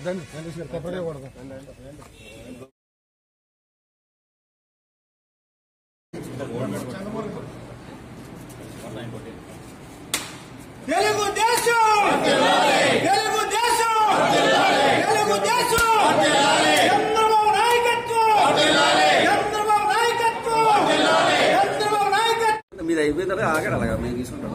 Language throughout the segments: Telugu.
అండి టౌన్ తెలుగుదేశం తెలుగుదేశం తెలుగుదేశం చంద్రబాబు నాయకత్వం చంద్రబాబు నాయకత్వం చంద్రబాబు నాయకత్వం మీరు అయిపోయిన తర్వాత ఆగారు అలాగా మేము తీసుకుంటాం.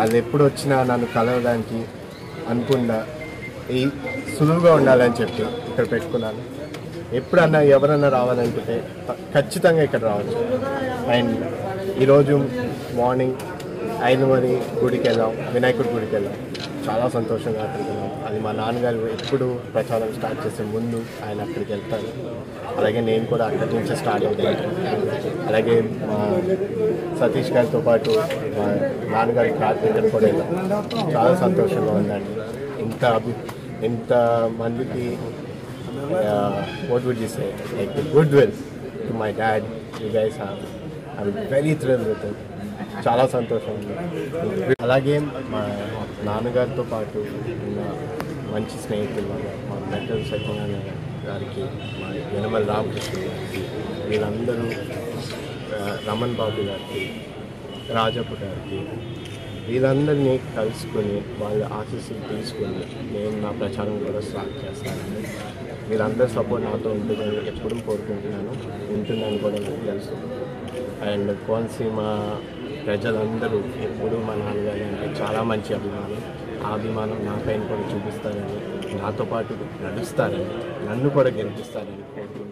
అది ఎప్పుడు వచ్చినా నన్ను కలవడానికి అనుకున్నా ఈ సులువుగా ఉండాలని చెప్పి ఇక్కడ పెట్టుకున్నాను. ఎప్పుడన్నా ఎవరన్నా రావాలనుకుంటే ఖచ్చితంగా ఇక్కడ రావచ్చు. అండ్ ఈరోజు మార్నింగ్ ఐదుమరి గుడికి వెళ్ళాం వినాయకుడి గుడికి వెళ్ళాం చాలా సంతోషంగా అక్కడికి వెళ్ళాం అది మా నాన్నగారు ఎప్పుడు ప్రచారం స్టార్ట్ చేసే ముందు ఆయన అక్కడికి వెళ్తారు. అలాగే నేను కూడా అక్కడి నుంచే స్టార్ట్ అవుతాను. అలాగే మా సతీష్ గారితో పాటు మా నాన్నగారి కార్తీక్ కూడా వెళ్ళాం చాలా సంతోషంగా ఉందండి. ఇంత ఇంత మందికి what would you say? Like the good to my my you guys have. I'm very very with it. చాలా సంతోషం ఉంది అలాగే మా నాన్నగారితో పాటు ఉన్న మంచి స్నేహితులు మా మెటల్ సత్యనారాయణ గారికి మా యనమల రామకృష్ణ గారికి వీళ్ళందరూ రమణ్ బాబు గారికి రాజప్ప గారికి వీళ్ళందరినీ కలుసుకొని వాళ్ళ ఆశీస్సులు తీసుకొని నేను నా ప్రచారం కూడా స్టార్ట్ చేస్తాను మీరందరూ సపోర్ట్ నాతో ఉంటుందని ఎప్పుడూ కోరుకుంటున్నాను. ఉంటుందని కూడా నాకు తెలుసు. అండ్ కోనసీమ ప్రజలందరూ ఎప్పుడూ మా నాన్నగారు అంటే చాలా మంచి అభిమానం. ఆ అభిమానం నా పైన కూడా చూపిస్తారని నాతో పాటు నడుస్తారని నన్ను కూడా గెలిపిస్తారని కోరుకుంటున్నాను.